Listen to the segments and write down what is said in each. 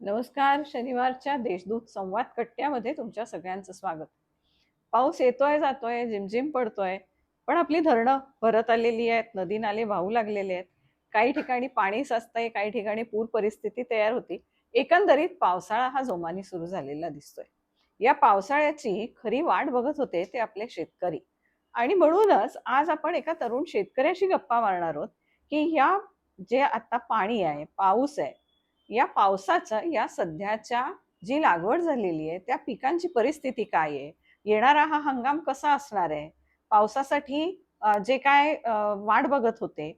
नमस्कार शनिवारच्या देशदूत संवाद कट्ट्यामध्ये तुमच्या सगळ्यांचं स्वागत. पाऊस येतोय जातोय झिमझिम पडतोय पण आपली धरणं भरत आलेली आहेत नदी नाले वाहू लागलेले आहेत. काही ठिकाणी पाणी साचतंय काही ठिकाणी पूर परिस्थिती तयार होती. एकंदरीत पावसाळा हा जोमाने सुरू झालेला दिसतोय. या पावसाळ्याची खरी वाट बघत होते ते आपले शेतकरी. आणि म्हणूनच आज आपण एका तरुण शेतकऱ्याशी गप्पा मारणार आहोत की ह्या जे आता पाणी आहे पाऊस आहे या पावसाचा या सध्याच्या जी लागवड झालेली आहे त्या पिकांची परिस्थिती काय आहे? येणारा हा हंगाम कसा असणार आहे? पावसासाठी जे काय वाट बघत होते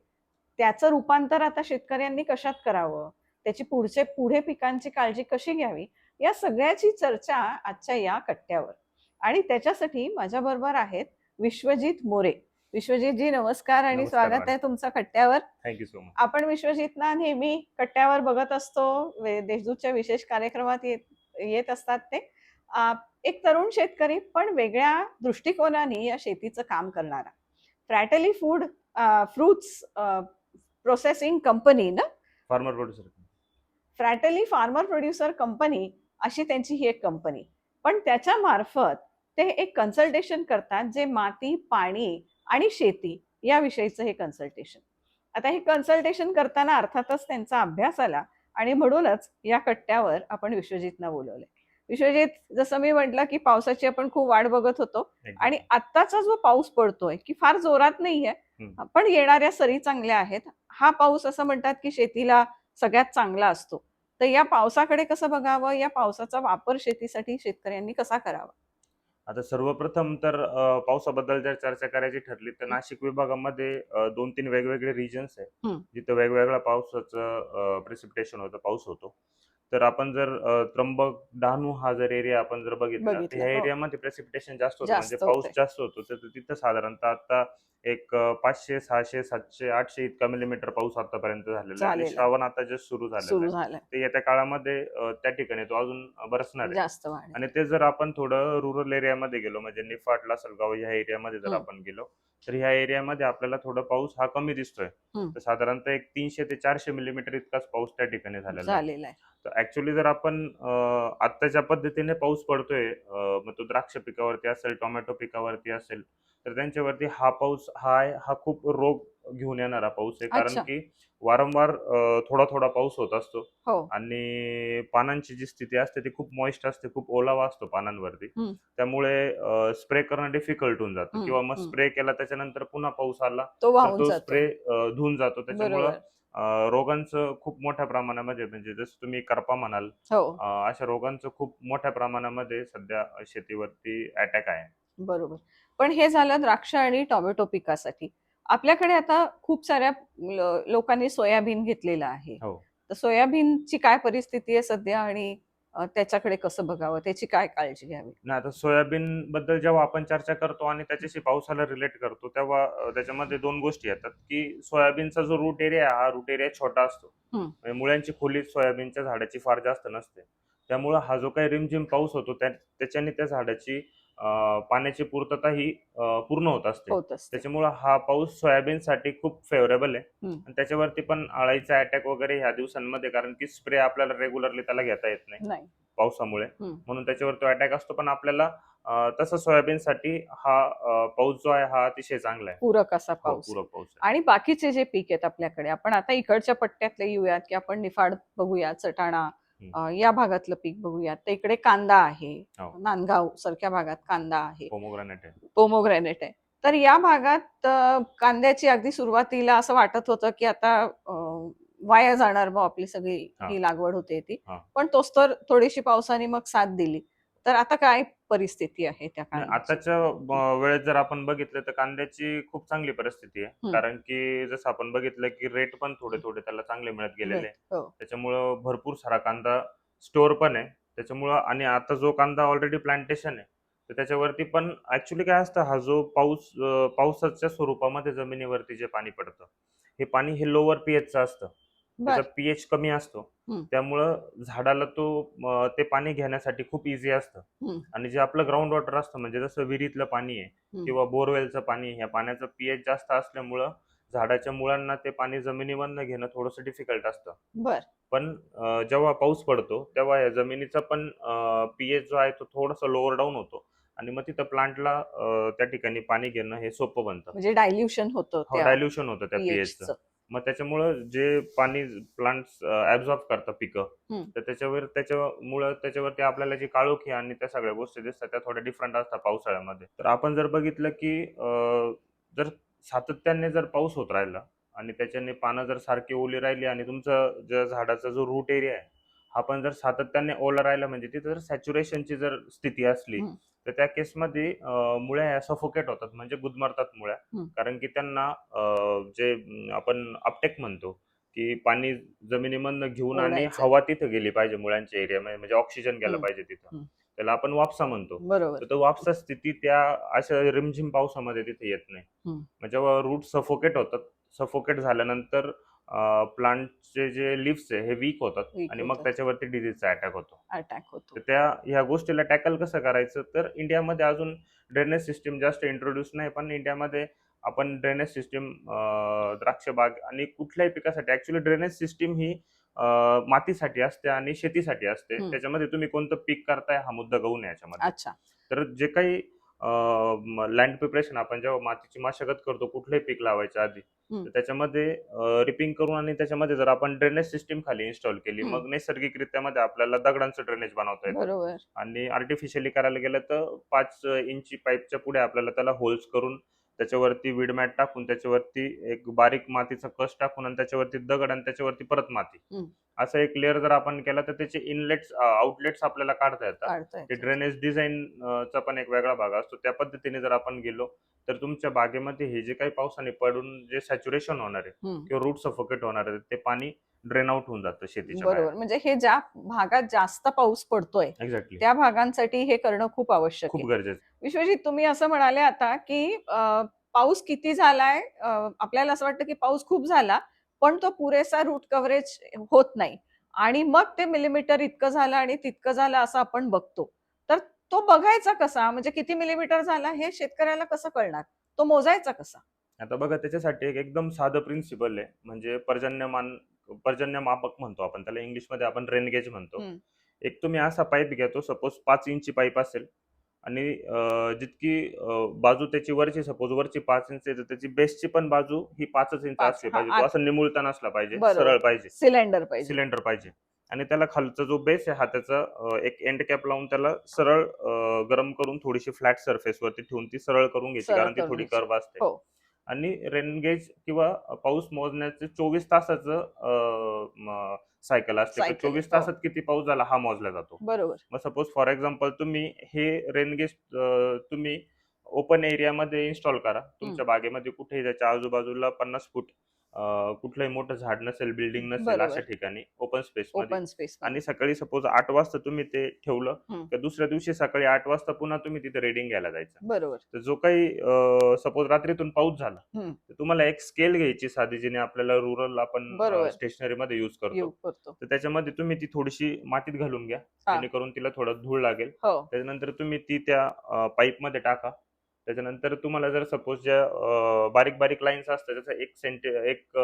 त्याचं रूपांतर आता शेतकऱ्यांनी कशात करावं? त्याची पुढचे पुढे पिकांची काळजी कशी घ्यावी? या सगळ्याची चर्चा आजच्या या कट्ट्यावर. आणि त्याच्यासाठी माझ्या बरोबर आहेत विश्वजित मोरे. विश्वजितजी नमस्कार आणि स्वागत आहे. तुमचं कट्ट्यावर थँक्यू सो मच आपण विश्वजितना नेहमी कट्ट्यावर बघत असतो देशदूतच्या विशेष कार्यक्रमात येत असतात ते. एक तरुण शेतकरी पण वेगळ्या दृष्टिकोनाने या शेतीचं काम करणारा. फ्रॅटली फूड फ्रुट्स प्रोसेसिंग कंपनी ना? फार्मर प्रोड्युसर फ्रॅटली फार्मर प्रोड्युसर कंपनी अशी त्यांची ही एक कंपनी पण त्याच्या मार्फत ते एक कन्सल्टेशन करतात जे माती पाणी आणि शेती याविषयीचं हे कन्सल्टेशन आता हे कन्सल्टेशन करताना अर्थातच त्यांचा अभ्यास आला आणि म्हणूनच या कट्ट्यावर आपण विश्वजितना बोलवले विश्वजित जसं मी म्हटलं की पावसाची आपण खूप वाट बघत होतो आणि आत्ताचा जो पाऊस पडतोय की फार जोरात नाहीये. पण येणाऱ्या सरी चांगल्या आहेत. हा पाऊस असं म्हणतात की शेतीला सगळ्यात चांगला असतो. तर या पावसाकडे कसं बघावं? या पावसाचा वापर शेतीसाठी शेतकऱ्यांनी कसा करावा? आता सर्वप्रथम तर पावसाबद्दल जर चर्चा करायची ठरली तर नाशिक विभागामध्ये दोन तीन वेगवेगळे रिजन्स आहे हम्म. जिथे वेगवेगळ्या पावसाचं प्रेसिपिटेशन होतं पाऊस होतो. तर आपण जर त्र्यंबक डहाणू हा जर एरिया आपण जर बघितला तर ह्या हो. एरियामध्ये प्रेसिपिटेशन जास्त होतं म्हणजे पाऊस. जास्त होतो तर तिथं साधारणतः आता एक पाचशे सहाशे सातशे आठशे इतका मिलीमीटर पाऊस आतापर्यंत झालेला आहे. श्रावण आता जस्ट सुरू झालं ते येत्या काळामध्ये त्या ठिकाणी तो अजून बरसणार आहे आणि ते जर आपण थोडं रुरल एरियामध्ये गेलो म्हणजे निफाड लासलगाव ह्या एरियामध्ये जर. आपण गेलो तर ह्या एरियामध्ये आपल्याला थोडा पाऊस हा कमी दिसतोय हम्म. तर साधारणतः एक तीनशे ते चारशे मिलीमीटर इतकाच पाऊस त्या ठिकाणी झालेला आहे. झालेला आहे तर ऍक्च्युली जर आपण अं, आत्ताच्या पद्धतीने पाऊस पडतोय अं, मग तो द्राक्ष पिकावरती असेल टोमॅटो पिकावरती असेल तर त्यांच्यावरती हा पाऊस हा आहे हा खूप रोग घेऊन येणारा पाऊस आहे. अच्छा. कारण की वारंवार अं, थोडा थोडा पाऊस होत असतो. हो. आणि पानांची जी स्थिती असते ती खूप मॉइस्ट असते खूप ओलावा असतो पानांवरती. हम्म. त्यामुळे स्प्रे करणं डिफिकल्ट होऊन जातं. हम्म, किंवा मग हम्म. स्प्रे केला त्याच्यानंतर पुन्हा पाऊस आला तो तर वाहून तो जातो. स्प्रे धुवून जातो. त्याच्यामुळं बरोबर. अं, रोगांचं खूप मोठ्या प्रमाणामध्ये म्हणजे जसं तुम्ही करपा म्हणाल हो. अं, अशा रोगांचं खूप मोठ्या प्रमाणामध्ये सध्या शेतीवरती अटॅक आहे. बरोबर. पण हे झालं द्राक्ष आणि टोमॅटो पिकासाठी. आपल्याकडे आता खूप साऱ्या लोकांनी सोयाबीन घेतलेलं आहे. हो. तर सोयाबीनची काय परिस्थिती आहे सध्या आणि त्याच्याकडे कसं बघावं? त्याची काय काळजी घ्यावी? ना आता सोयाबीन बद्दल जेव्हा आपण चर्चा करतो आणि त्याच्याशी पावसाला रिलेट करतो तेव्हा त्याच्यामध्ये दोन गोष्टी येतात की सोयाबीनचा जो रूट एरिया हा रूट एरिया छोटा असतो. म्हणजे मुळ्यांची खोली सोयाबीनच्या झाडाची फार जास्त नसते. त्यामुळं हा जो काही रिमझिम पाऊस होतो त्या त्याच्याने त्या झाडाची पाण्याची पूर्तता ही पूर्ण होत असते. होत असते. त्याच्यामुळं हा पाऊस सोयाबीनसाठी खूप फेवरेबल आहे. हम्म. आणि त्याच्यावरती पण अळाईचा अटॅक वगैरे ह्या दिवसांमध्ये कारण की स्प्रे आपल्याला रेग्युलरली त्याला घेता येत नाही नाही. पावसामुळे. हम्म. म्हणून त्याच्यावर तो अटॅक असतो पण आपल्याला अं, तसं सोयाबीनसाठी हा अं, पाऊस जो आहे हा अतिशय चांगला आहे. पूरक असा हो, पाऊस. पूरक पाऊस आहे. आणि बाकीचे जे पीक आहेत आपल्याकडे आपण आता इकडच्या पट्ट्यातले येऊयात की आपण निफाड बघूया चटाणा या भागातलं पीक बघूयात. तर इकडे कांदा आहे. हो. नांदगाव सारख्या भागात कांदा आहे. पोमोग्रॅनेट आहे. पोमोग्रॅनेट आहे. तर या भागात कांद्याची अगदी सुरुवातीला असं वाटत होतं की आता वाया जाणार मग आपली सगळी हा. लागवड होते ती. पण तोच तर थोडीशी पावसाने मग साथ दिली. तर आता काय परिस्थिती आहे त्या कांद्याची? आताच्या वेळेत जर आपण बघितलं तर कांद्याची खूप चांगली परिस्थिती आहे. कारण की जसं आपण बघितलं की रेट पण थोडे थोडे त्याला चांगले मिळत गेलेले. हो. त्याच्यामुळं भरपूर सारा कांदा स्टोअर पण आहे त्याच्यामुळं आणि आता जो कांदा ऑलरेडी प्लांटेशन आहे तर त्याच्यावरती पण ऍक्च्युली काय असतं हा जो पाऊस पावसाच्या स्वरूपामध्ये जमिनीवरती जे पाणी पडतं हे पाणी हे लोअर पीएचचं असतं त्याचा पीएच कमी असतो. त्यामुळं झाडाला तो ते पाणी घेण्यासाठी खूप इझी असतं. आणि जे आपलं ग्राउंड वॉटर असतं म्हणजे जसं विहिरीतलं पाणी आहे. किंवा बोरवेलचं पाणी ह्या पाण्याचं पीएच जास्त असल्यामुळं झाडाच्या मुळांना ते पाणी जमिनीमधनं घेणं थोडंसं डिफिकल्ट असतं बर पण जेव्हा पाऊस पडतो तेव्हा या जमिनीचा पण पीएच जो आहे तो थोडासा लोअर डाऊन होतो आणि मग तिथं प्लांटला त्या ठिकाणी पाणी घेणं हे सोपं बनतं म्हणजे डायल्युशन होतं हो डायल्युशन होतं त्या पीएचचं. मग त्याच्यामुळं जे पाणी प्लांट ऍब्झॉर्ब करतं पिकं. तर त्याच्यावर त्याच्यामुळं त्याच्यावरती आपल्याला जी काळोखी आणि त्या सगळ्या गोष्टी दिसतात त्या थोड्या डिफरंट असतात पावसाळ्यामध्ये तर आपण जर बघितलं की जर सातत्याने जर पाऊस होत राहिला आणि त्याच्याने पानं जर सारखी ओली राहिली आणि तुमचं ज्या झाडाचा जो रूट एरिया आहे हा पण जर सातत्याने ओला राहिला म्हणजे तिथं जर सॅच्युरेशनची जर स्थिती असली. तर त्या केसमध्ये मुळ्या ह्या सफोकेट होतात म्हणजे गुदमरतात मुळ्या. कारण की त्यांना जे आपण अपटेक म्हणतो की पाणी जमिनीमधनं घेऊन आणि. हवा तिथं गेली पाहिजे मुळ्यांच्या एरियामध्ये म्हणजे ऑक्सिजन गेलं. पाहिजे तिथं. त्याला आपण वापसा म्हणतो बरोबर तर तो वापसा स्थिती त्या अशा रिमझिम पावसामध्ये तिथे येत नाही जेव्हा रूट सफोकेट होतात सफोकेट झाल्यानंतर प्लांटचे जे लिव्स आहे हे वीक होतात Weak आणि मग होतात. त्याच्यावरती डिझीजचा अटॅक होतो. अटॅक होतो. तर त्या ह्या गोष्टीला टॅकल कसं करायचं? तर इंडियामध्ये अजून ड्रेनेज सिस्टीम जास्त इंट्रोड्यूस नाही पण इंडियामध्ये आपण ड्रेनेज सिस्टीम द्राक्ष बाग आणि कुठल्याही पिकासाठी ऍक्च्युली ड्रेनेज सिस्टीम ही अं, मातीसाठी असते आणि शेतीसाठी असते. हम्म. त्याच्यामध्ये तुम्ही कोणतं पीक करताय हा मुद्दा गहू नाही याच्यामध्ये. अच्छा. तर जे काही लँड प्रिपरेशन आपण जेव्हा मातीची मशागत करतो कुठलंही पीक लावायच्या आधी. तर त्याच्यामध्ये रिपिंग करून आणि त्याच्यामध्ये जर आपण ड्रेनेज सिस्टीम खाली इन्स्टॉल केली. मग नैसर्गिकरित्या मध्ये आपल्याला दगडांचं ड्रेनेज बनवता येतं बरोबर आणि आर्टिफिशियली करायला गेलं तर पाच इंची पाईपच्या पुढे आपल्याला त्याला होल्स करून त्याच्यावरती विडमॅट टाकून त्याच्यावरती एक बारीक मातीचा कस टाकून आणि त्याच्यावरती दगड आणि त्याच्यावरती परत माती. असं एक लेअर जर आपण केला तर त्याचे इनलेट्स आउटलेट्स आपल्याला काढता येतात ते. ड्रेनेज डिझाईन चा पण एक वेगळा भाग असतो त्या पद्धतीने जर आपण गेलो तर तुमच्या बागेमध्ये हे जे काही पावसाने पडून जे सॅच्युरेशन होणार आहे. किंवा रूट सफोकेट होणार आहे ते पाणी ड्रेन आउट होऊन जातं शेतीच्या बरोबर. म्हणजे हे ज्या भागात जास्त पाऊस पडतोय एक्झॅक्टली त्या भागांसाठी हे करणं खूप आवश्यक खूप आहे. गरजेचं विश्वजित तुम्ही असं म्हणाले आता की अं, पाऊस किती झालाय अं, आपल्याला असं वाटतं की पाऊस खूप झाला पण तो पुरेसा रूट कव्हरेज होत नाही. आणि मग ते मिलीमीटर इतकं झालं आणि तितकं झालं असं आपण बघतो. तर तो बघायचा कसा? म्हणजे किती मिलीमीटर झाला हे शेतकऱ्याला कसं कळणार? तो मोजायचा कसा? आता बघा त्याच्यासाठी एक एकदम साधं प्रिन्सिपल आहे. म्हणजे पर्जन्यमान पर्जन्य मापक म्हणतो आपण त्याला इंग्लिशमध्ये आपण रेनगेज म्हणतो. एक तुम्ही असा पाईप घेतो सपोज पाच इंची पाईप असेल आणि जितकी बाजू त्याची वरची सपोज वरची पाच इंच आहे तर त्याची बेसची पण बाजू ही पाचच इंच असली पाहिजे असं निमुळता नसला पाहिजे. सरळ पाहिजे सिलेंडर पाहिजे सिलेंडर पाहिजे आणि त्याला खालचा जो बेस आहे हा त्याचा एक एंड कॅप लावून त्याला सरळ गरम करून थोडीशी फ्लॅट सरफेस वरती ठेवून ती सरळ करून घ्यायची कारण ती थोडी. कर्व असते हो. आणि रेनगेज किंवा पाऊस मोजण्याचे चोवीस तासाचं सायकल असते. Cycle, चोवीस हो. तासात किती पाऊस झाला हा मोजला जातो. बरोबर. मग सपोज फॉर एक्झाम्पल तुम्ही हे रेनगेज तुम्ही ओपन एरियामध्ये इन्स्टॉल करा. तुमच्या बागेमध्ये कुठेही त्याच्या आजूबाजूला पन्नास फूट कुठलंही मोठं झाड नसेल बिल्डिंग नसेल बरोबर. अशा ठिकाणी ओपन स्पेस मध्ये ओपन स्पेस आणि सकाळी सपोज आठ वाजता तुम्ही ते ठेवलं हम्म. तर दुसऱ्या दिवशी सकाळी आठ वाजता पुन्हा तुम्ही तिथे रेडिंग घ्यायला जायचं बरोबर तर जो काही सपोज रात्रीतून पाऊस झाला हम्म. तर तुम्हाला एक स्केल घ्यायची साधी जिने आपल्याला रुरल आपण बरोबर. स्टेशनरी मध्ये युज करतो योग करतो तर त्याच्यामध्ये तुम्ही ती थोडीशी मातीत घालून घ्या. जेणेकरून तिला थोडं धूळ लागेल हो त्याच्यानंतर तुम्ही ती त्या पाईपमध्ये टाका त्याच्यानंतर तुम्हाला जर सपोज ज्या बारीक बारीक लाईन्स असतात त्याचा एक सेंटी एक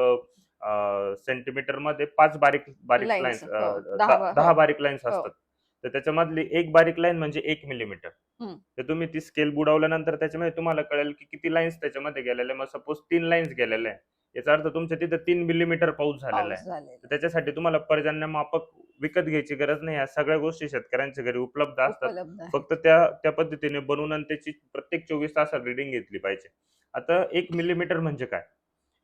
सेंटीमीटरमध्ये पाच बारीक बारीक लाईन्स हो. दहा बा- दहा हो. बारीक लाईन्स हो. असतात तर त्याच्यामधली एक बारीक लाईन म्हणजे एक मिलीमीटर. तर तुम्ही ती स्केल बुडवल्यानंतर त्याच्यामध्ये तुम्हाला कळेल की किती लाईन्स त्याच्यामध्ये गेलेले मग सपोज तीन लाईन्स गेलेले आहे याचा अर्थ तुमच्या तिथं तीन मिलीमीटर पाऊस झालेला पाऊस आहे झालेला तर त्याच्यासाठी तुम्हाला पर्जन्य मापक विकत घ्यायची गरज नाही. या सगळ्या गोष्टी शेतकऱ्यांच्या घरी उपलब्ध असतात. उपलब्ध आहे. फक्त त्या त्या पद्धतीने बनवून आणि त्याची प्रत्येक चोवीस तासात रिडिंग घेतली पाहिजे. आता एक मिलीमीटर म्हणजे काय?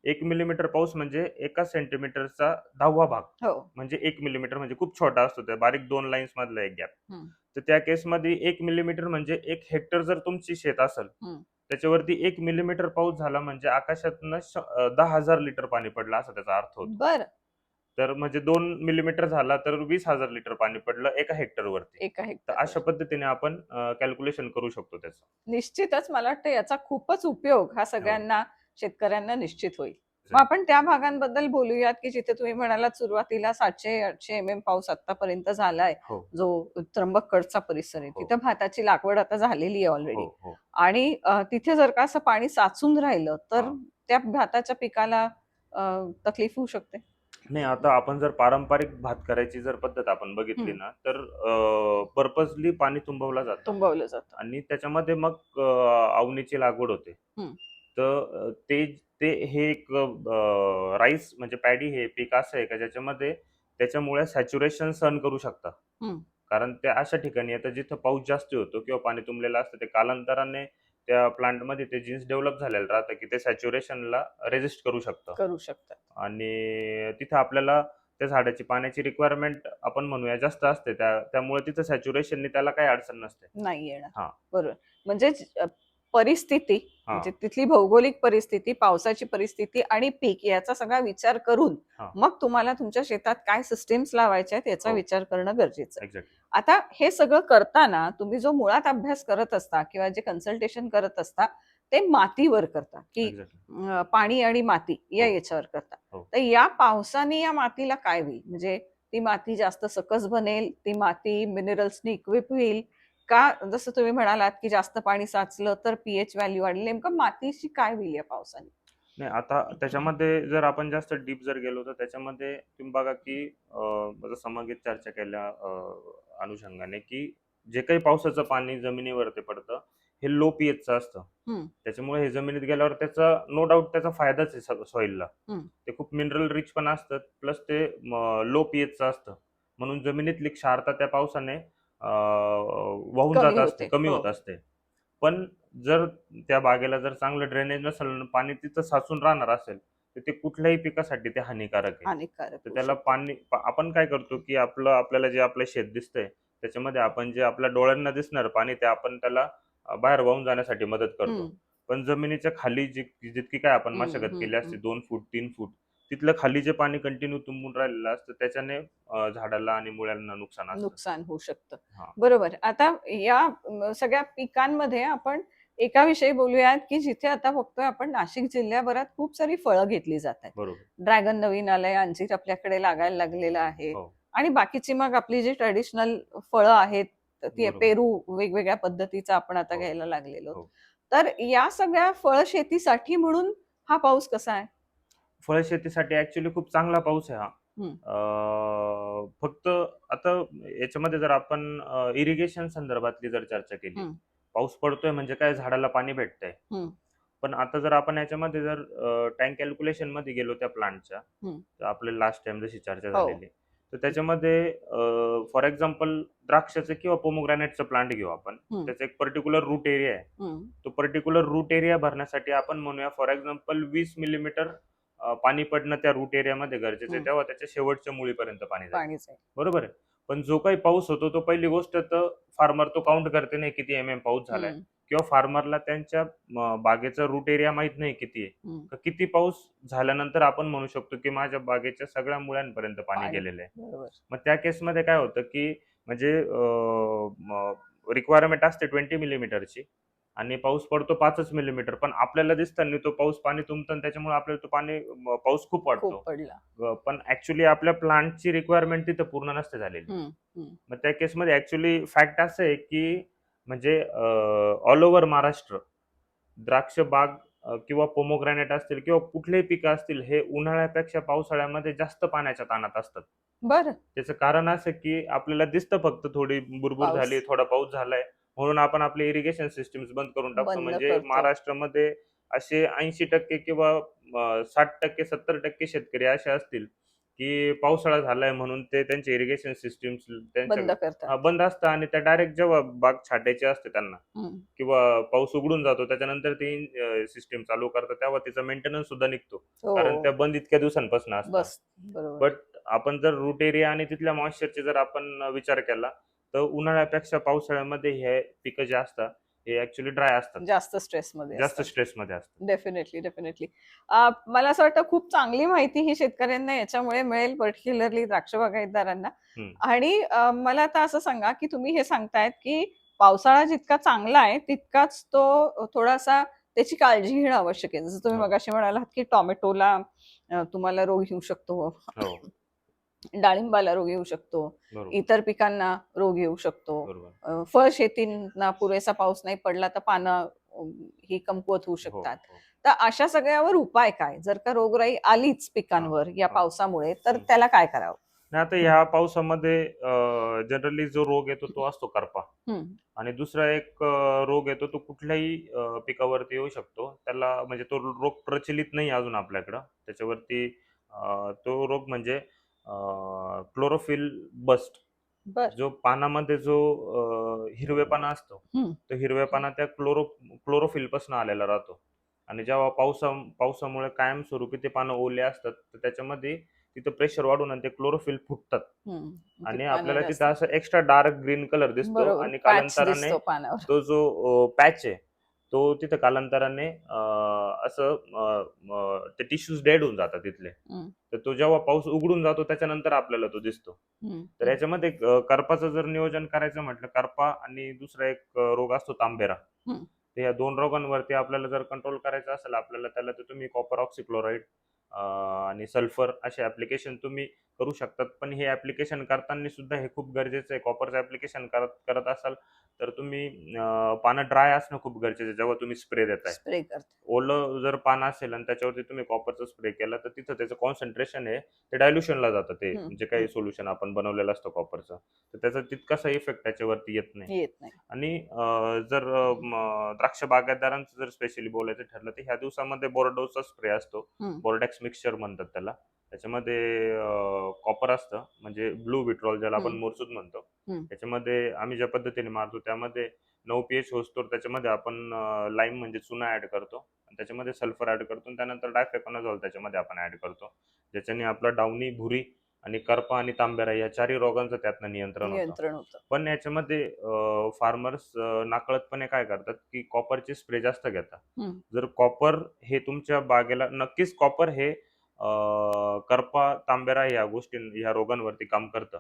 एक मिलीमीटर पाऊस म्हणजे एका सेंटीमीटरचा दहावा भाग. हो. म्हणजे एक मिलीमीटर म्हणजे खूप छोटा असतो. त्या बारीक दोन लाईन्स मधला एक गॅप हम्म. तर त्या केसमध्ये एक मिलीमीटर म्हणजे एक हेक्टर जर तुमची शेत असेल हम्म. त्याच्यावरती एक मिलीमीटर पाऊस झाला म्हणजे आकाशातनं दहा हजार लिटर पाणी पडलं असं त्याचा अर्थ होतो. बर. तर म्हणजे दोन मिलीमीटर झाला तर वीस हजार लिटर पाणी पडलं एका हेक्टरवरती एका तर हेक्टर अशा पद्धतीने आपण कॅल्क्युलेशन करू शकतो त्याचं. निश्चितच मला वाटतं याचा खूपच उपयोग हा. सगळ्यांना शेतकऱ्यांना निश्चित होईल. मग. आपण त्या भागांबद्दल बोलूयात की जिथे तुम्ही म्हणालात सुरुवातीला सातशे आठशे एम एम पाऊस आतापर्यंत झालाय हो जो त्र्यंबककडचा परिसर आहे हो. तिथं भाताची लागवड आता झालेली आहे ऑलरेडी हो हो आणि अ, तिथे जर का असं पाणी साचून राहिलं तर हा. त्या भाताच्या पिकाला अं, तकलीफ होऊ शकते नाही आता आपण जर पारंपरिक भात करायची जर पद्धत आपण बघितली हम्म. ना तर पर्पजली पाणी तुंबवलं जातं तुंबवलं जातं आणि त्याच्यामध्ये मग अं, अवनीची लागवड होते हम्म. तर ते ते हे एक राईस म्हणजे पॅडी हे पीक असं आहे का ज्याच्यामध्ये त्याच्यामुळे सॅच्युरेशन सहन करू शकतं. कारण ते अशा ठिकाणी येतं जिथं पाऊस जास्त होतो किंवा पाणी तुंबलेलं असतं ते कालांतराने त्या प्लांटमध्ये ते जीन्स डेव्हलप झालेलं राहतं की ते सॅच्युरेशनला रेजिस्ट करू शकतं. करू शकतात. आणि तिथं आपल्याला त्या झाडाची पाण्याची रिक्वायरमेंट आपण म्हणूया जास्त असते त्या त्यामुळे तिथं सॅच्युरेशनने त्याला काही अडचण नसते. नाही येणार. हा. बरोबर. म्हणजे परिस्थिती. म्हणजे तिथली भौगोलिक परिस्थिती पावसाची परिस्थिती आणि पीक याचा सगळा विचार करून. मग तुम्हाला तुमच्या शेतात काय सिस्टीम्स लावायच्या आहेत याचा हो. विचार करणं गरजेचं आहे आता हे सगळं करताना तुम्ही जो मुळात अभ्यास करत असता किंवा जे कन्सल्टेशन करत असता ते मातीवर करता की पाणी आणि माती या हो. याच्यावर करता हो. तर या पावसाने या मातीला काय होईल म्हणजे ती माती जास्त सकस बनेल ती माती मिनरल्सनी इक्विप होईल का जसं तुम्ही म्हणालात की जास्त पाणी साचलं तर पीएच व्हॅल्यू वाढेल. नेमकं मातीशी काय होईल या पावसाने? नाही आता त्याच्यामध्ये जर आपण जास्त डीप जर गेलो तर त्याच्यामध्ये तुम्ही बघा की एक चर्चा केल्या अनुषंगाने की जे काही पावसाचं पाणी जमिनीवरती पडतं हे लो पीएचचं असतं. त्याच्यामुळे हे जमिनीत गेल्यावर त्याचा नो डाऊट त्याचा फायदाच आहे सॉइलला. ते खूप मिनरल रिच पण असतात प्लस ते लो पीएचचं असतं. म्हणून जमिनीतली क्षारता त्या पावसाने वाहून जात असते. कमी हो. होत असते पण जर त्या बागेला जर चांगलं ड्रेनेज नसेल पाणी तिथं साचून राहणार असेल तर ते कुठल्याही पिकासाठी ते हानिकारक आहे तर त्याला. पाणी आपण काय करतो की आपलं आपल्याला जे आपलं शेत दिसतंय त्याच्यामध्ये आपण जे आपल्या डोळ्यांना दिसणार पाणी ते आपण त्याला बाहेर वाहून जाण्यासाठी मदत करतो. पण जमिनीच्या खाली जी जितकी काय आपण मशागत केली असते. दोन फूट तीन फूट तिथलं खाली जे पाणी कंटिन्यू तुंबून राहिलेलं असतं त्याच्याने झाडाला आणि मुळ्यांना नुकसान असतं नुकसान होऊ शकतं हा. बरोबर आता या सगळ्या पिकांमध्ये आपण एका विषयी बोलूयात की जिथे आता बघतोय आपण नाशिक जिल्ह्याभरात खूप सारी फळं घेतली जात आहेत बरोबर ड्रॅगन नवीन आलंय अंजीर आपल्याकडे लागायला लागलेलं आहे हो. आणि बाकीची मग आपली जी ट्रेडिशनल फळं आहेत ती बरोबर. पेरू वेगवेगळ्या पद्धतीचा आपण आता हो. घ्यायला लागलेलो हो. तर या सगळ्या फळ शेतीसाठी म्हणून हा पाऊस कसा आहे फळशेतीसाठी ऍक्च्युली खूप चांगला पाऊस आहे हा फक्त आता याच्यामध्ये जर आपण इरिगेशन संदर्भातली जर चर्चा केली. पाऊस पडतोय म्हणजे काय झाडाला पाणी भेटतंय. पण आता जर आपण याच्यामध्ये जर टँक कॅल्क्युलेशनमध्ये गेलो त्या प्लांटच्या. तर आपले लास्ट टाइम जशी चर्चा हो. झालेली तर त्याच्यामध्ये फॉर एक्झाम्पल द्राक्षाचं किंवा पोमोग्रॅनेटचं प्लांट घेऊ आपण. त्याचा एक पर्टिक्युलर रूट एरिया आहे. तो पर्टिक्युलर रूट एरिया भरण्यासाठी आपण म्हणूया फॉर एक्झाम्पल वीस मिलीमीटर पाणी पडणं त्या रूट एरियामध्ये गरजेचं आहे. तेव्हा त्याच्या शेवटच्या मुळीपर्यंत पाणी जाईल पाणीच आहे बरोबर आहे पण जो काही पाऊस होतो तो पहिली गोष्ट तर फार्मर तो काउंट करते नाही किती एम एम पाऊस झालाय हम्म. किंवा फार्मरला त्यांच्या म, बागेचा रूट एरिया माहीत नाही किती आहे हम्म. तर किती पाऊस झाल्यानंतर आपण म्हणू शकतो की माझ्या बागेच्या सगळ्या मुळ्यांपर्यंत पाणी पाणी. गेलेलं आहे बरोबर मग त्या केसमध्ये काय होतं की म्हणजे रिक्वायरमेंट असते ट्वेंटी मिलीमीटरची आणि पाऊस पडतो पाचच मिलीमीटर पण आपल्याला दिसतं नाही तो पाऊस पाणी तुंबतं आणि त्याच्यामुळे आपल्याला तो पाणी पाऊस खूप अं, पण ऍक्च्युली आपल्या प्लांटची रिक्वायरमेंट तिथं पूर्ण नसते झालेली. मग त्या केसमध्ये ऍक्च्युली फॅक्ट असं आहे की म्हणजे ऑल ओव्हर महाराष्ट्र द्राक्ष बाग किंवा पोमोग्रॅनेट असतील किंवा कुठलेही पिकं असतील हे उन्हाळ्यापेक्षा पावसाळ्यामध्ये जास्त पाण्याच्या ताणात असतात. बरं. त्याचं कारण असं की आपल्याला दिसतं फक्त थोडी बुरबुर. झाली थोडा पाऊस झालाय. म्हणून आपण आपले इरिगेशन सिस्टीम बंद करून टाकतो. बंद म्हणजे करतो. महाराष्ट्रामध्ये असे ऐंशी टक्के किंवा साठ टक्के सत्तर टक्के शेतकरी असे असतील की पावसाळा झालाय म्हणून ते त्यांचे इरिगेशन सिस्टीम बंद त्यांच्या करतात. हा, बंद असतं आणि त्या डायरेक्ट जेव्हा बाग छाटायची असते त्यांना हम्म. किंवा पाऊस उघडून जातो त्याच्यानंतर ती सिस्टीम चालू करतात तेव्हा तिचा मेंटेनन्स सुद्धा निघतो. कारण हो त्या बंद इतक्या दिवसांपासून असतात. बस बरोबर. बट आपण जर रूट एरिया आणि तिथल्या मॉइश्चरचे जर आपण विचार केला तर उन्हाळ्यापेक्षा पावसाळ्यामध्ये हे पिकं जे असतात हे ऍक्च्युली ड्राय असतात. जास्त स्ट्रेस मध्ये जास्त असतात. स्ट्रेसमध्ये असतात. डेफिनेटली डेफिनेटली मला असं वाटतं खूप चांगली माहिती ही शेतकऱ्यांना याच्यामुळे मिळेल पर्टिक्युलरली द्राक्ष बागायतदारांना. आणि मला आता असं सांगा की तुम्ही हे सांगतायत की पावसाळा जितका चांगला आहे तितकाच तो थोडासा त्याची काळजी घेणं आवश्यक आहे. जसं तुम्ही हो. मगाशी म्हणालात की टोमॅटोला तुम्हाला रोग येऊ शकतो. हो. डाळिंबाला रोग येऊ शकतो. इतर पिकांना रोग येऊ शकतो. फळ शेतींना पुरेसा पाऊस नाही पडला तर पानं ही कमकुवत होऊ हो, शकतात. हो. तर अशा सगळ्यावर उपाय काय? जर का रोगराई आलीच पिकांवर या. पावसामुळे तर. त्याला काय करावं? नाही आता ह्या पावसामध्ये जनरली जो रोग येतो तो असतो करपा. आणि दुसरा एक रोग येतो तो कुठल्याही पिकावरती येऊ शकतो. त्याला म्हणजे तो रोग प्रचलित नाही अजून आपल्याकडं. त्याच्यावरती तो रोग म्हणजे क्लोरोफिल बस्ट बर. जो पानामध्ये जो अ, हिरवेपणा असतो हम्म. तो हिरवेपणा त्या क्लोरो क्लोरोफिलपासून आलेला राहतो. आणि जेव्हा पावसा पावसामुळे कायमस्वरूपी ते पानं ओले असतात तर त्याच्यामध्ये तिथं प्रेशर वाढून आणि ते क्लोरोफिल फुटतात. हम्म. ते आणि आपल्याला तिथं असं एक्स्ट्रा डार्क ग्रीन कलर दिसतो बरोबर. आणि patch कालांतराने दिसतो पानावर. तो जो पॅच आहे तो तिथं कालांतराने असं ते टिश्यूज डेड होऊन जातात तिथले. तर तो जेव्हा पाऊस उघडून जातो त्याच्यानंतर आपल्याला तो दिसतो. तर याच्यामध्ये करपाचं जर नियोजन करायचं म्हटलं करपा आणि दुसरा एक रोग असतो तांबेरा. तर या दोन रोगांवरती आपल्याला जर कंट्रोल करायचं असेल आपल्याला त्याला तर तुम्ही कॉपर ऑक्सिक्लोराईड आणि सल्फर असे ऍप्लिकेशन तुम्ही करू शकतात. पण हे ऍप्लिकेशन करताना सुद्धा हे खूप गरजेचं आहे. कॉपरचं ऍप्लिकेशन करत करत असाल तर तुम्ही पानं ड्राय असणं खूप गरजेचं आहे. जेव्हा तुम्ही स्प्रे देताय स्प्रे करते. ओलं जर पान असेल आणि त्याच्यावरती तुम्ही कॉपरचा स्प्रे केला तर तिथं त्याचं कॉन्सन्ट्रेशन आहे. ते डायल्युशनला जातं ते. जे काही. सोल्युशन आपण बनवलेलं असतं कॉपरचं तर त्याचा तितकासा इफेक्ट त्याच्यावरती येत नाही. आणि जर द्राक्ष बागायतदारांचं जर स्पेशली बोलायचं ठरलं तर ह्या दिवसामध्ये बोर्डोचा स्प्रे असतो. हम्म. बोर्डॅक्स मिक्सचर म्हणतात त्याला. त्याच्यामध्ये कॉपर असतं. म्हणजे ब्लू विट्रॉल ज्याला आपण. मोरसूद म्हणतो. त्याच्यामध्ये आम्ही ज्या पद्धतीने मारतो त्यामध्ये नऊ पी एच होतो त्याच्यामध्ये आपण लाईम म्हणजे चुना ऍड करतो. आणि त्याच्यामध्ये सल्फर ऍड करतो. त्यानंतर डायफेकॉनाझॉल त्याच्यामध्ये आपण ऍड करतो. ज्याच्याने आपला डावणी भुरी आणि करपा आणि तांबेरा या चारही रोगांचं त्यातनं नियंत्रण होतं. नियंत्रण होतं. पण याच्यामध्ये फार्मर्स नाकळतपणे काय करतात की कॉपरचे स्प्रे जास्त घेतात. जर कॉपर हे तुमच्या बागेला नक्कीच कॉपर हे करपा तांबेरा या गोष्टी ह्या रोगांवरती काम करतं.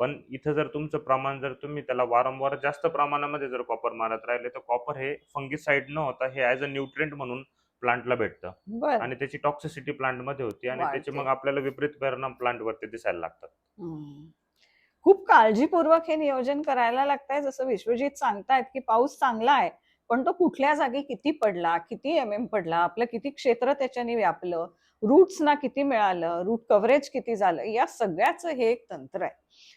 पण इथं जर तुमचं प्रमाण जर तुम्ही त्याला वारंवार जास्त प्रमाणामध्ये जर कॉपर मारत राहिले तर कॉपर हे फंगिसाईड न होता हे ॲज अ न्यूट्रिएंट म्हणून प्लांटला भेटतं. बर. आणि त्याची टॉक्सिसिटी प्लांटमध्ये होती आणि त्याचे. मग आपल्याला विपरीत परिणाम प्लांटवरती दिसायला लागतात. हम्म. खूप काळजीपूर्वक हे नियोजन करायला लागतंय. जसं विश्वजित सांगतायत की पाऊस चांगला आहे पण तो कुठल्या जागी किती पडला किती एम एम पडला आपलं किती क्षेत्र त्याच्याने व्यापलं रूट्सना किती मिळालं रूट कव्हरेज किती झालं या सगळ्याचं हे एक तंत्र आहे.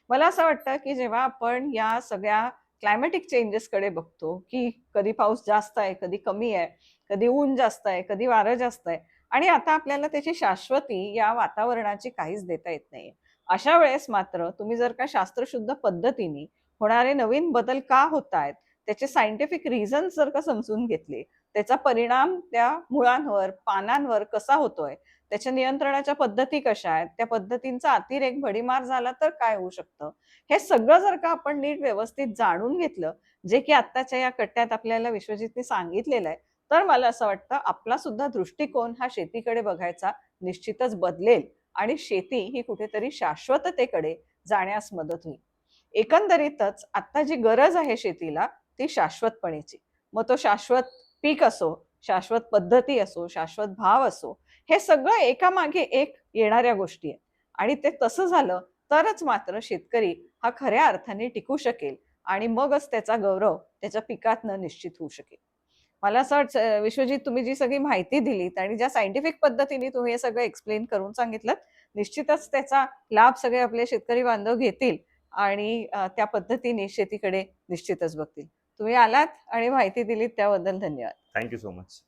मला असं वाटतं की जेव्हा आपण या सगळ्या क्लायमॅटिक चेंजेसकडे बघतो की कधी पाऊस जास्त आहे कधी कमी आहे कधी ऊन जास्त आहे कधी वारं जास्त आहे. आणि आता आपल्याला त्याची शाश्वती या वातावरणाची काहीच देता येत नाही अशा वेळेस मात्र तुम्ही जर का शास्त्रशुद्ध पद्धतीने होणारे नवीन बदल का होत आहेत त्याचे सायंटिफिक रिझन जर का समजून घेतले त्याचा परिणाम त्या मुळांवर पानांवर कसा होतोय त्याच्या नियंत्रणाच्या पद्धती कशा आहेत त्या पद्धतींचा अतिरेक भडीमार झाला तर काय होऊ शकतं? हे सगळं जर का आपण नीट व्यवस्थित जाणून घेतलं जे की आत्ताच्या या कट्ट्यात आपल्याला विश्वजितने सांगितलेलं आहे तर मला असं वाटतं आपला सुद्धा दृष्टिकोन हा शेतीकडे बघायचा निश्चितच बदलेल आणि शेती ही कुठेतरी शाश्वततेकडे जाण्यास मदत होईल. एकंदरीतच आता जी गरज आहे शेतीला ती शाश्वतपणेची. मग तो शाश्वत पीक असो शाश्वत पद्धती असो शाश्वत भाव असो हे सगळं एकामागे एक येणाऱ्या गोष्टी आहेत. आणि ते तसं झालं तरच मात्र शेतकरी हा खऱ्या अर्थाने टिकू शकेल आणि मगच त्याचा गौरव त्याच्या पिकातनं निश्चित होऊ शकेल. मला असं वाटतं तुम्ही जी सगळी माहिती दिलीत आणि ज्या सायंटिफिक पद्धतीने तुम्ही हे सगळं एक्सप्लेन करून सांगितलं निश्चितच त्याचा लाभ सगळे आपले शेतकरी बांधव घेतील आणि त्या पद्धतीने शेतीकडे निश्चितच बघतील. तुम्ही आलात आणि माहिती दिलीत त्याबद्दल धन्यवाद. Thank you so much